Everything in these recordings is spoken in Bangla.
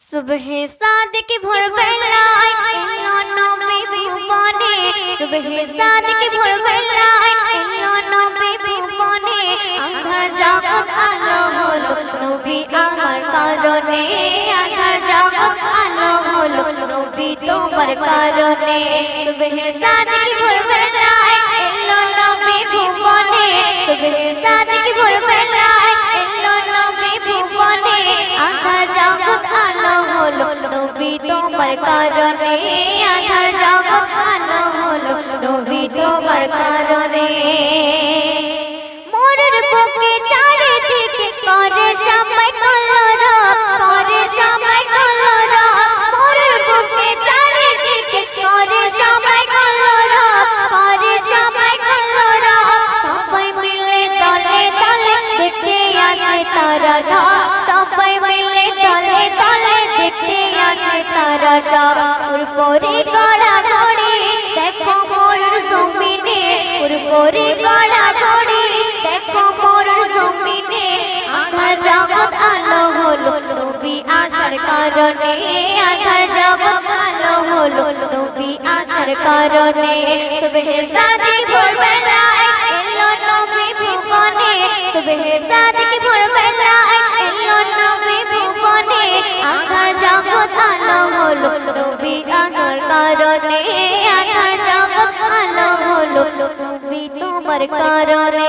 সুবহ সাদিক ভোরবেলায় এলো নবী ভুবনে সুবহ সাদিক ভোরবেলায় এলো নবী ভুবনে আধার জগৎ আলো হলো নবী আমার কারণে আধার জগৎ আলো হলো নবী তোমার কারণে সুবহ সাদিক তোমার তারা সব উপরে গড়া গড়ি দেখো মোর জমিনে উপরে আধার আলো হলো নবী আসার কারণে আধার জগৎ আলো হলো নবী তোমার কারণে।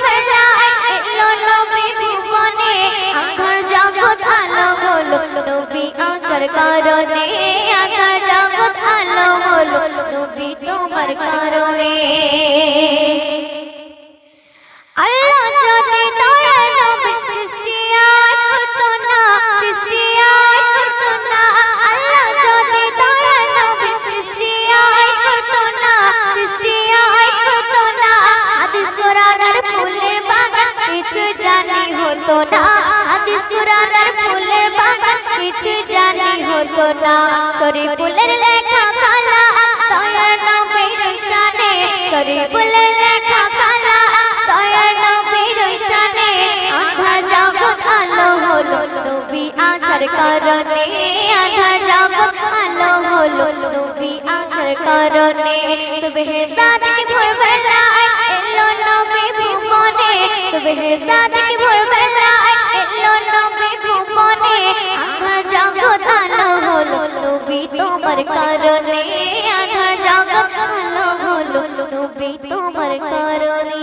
নবী আসার কারণে আধার জগৎ আলো হলো। নবী তোমার কারণে। জানি হতো না না শরীফুলের লেখা কালা, দয়ার নবীর শানে শরীফুলের লেখা কালা, দয়ার নবীর শানে আধার জগৎ আলো হলো নবী আসার কারণে। আধার জগৎ আলো হলো নবী আসার কারণে। সুবহে সাদিক ভোরবেলায় এলো নবী ভুবনে। সুবহে সাদিক তোমার কারণে আধা জগৎ আলো হলো। নবী তোমার কারণে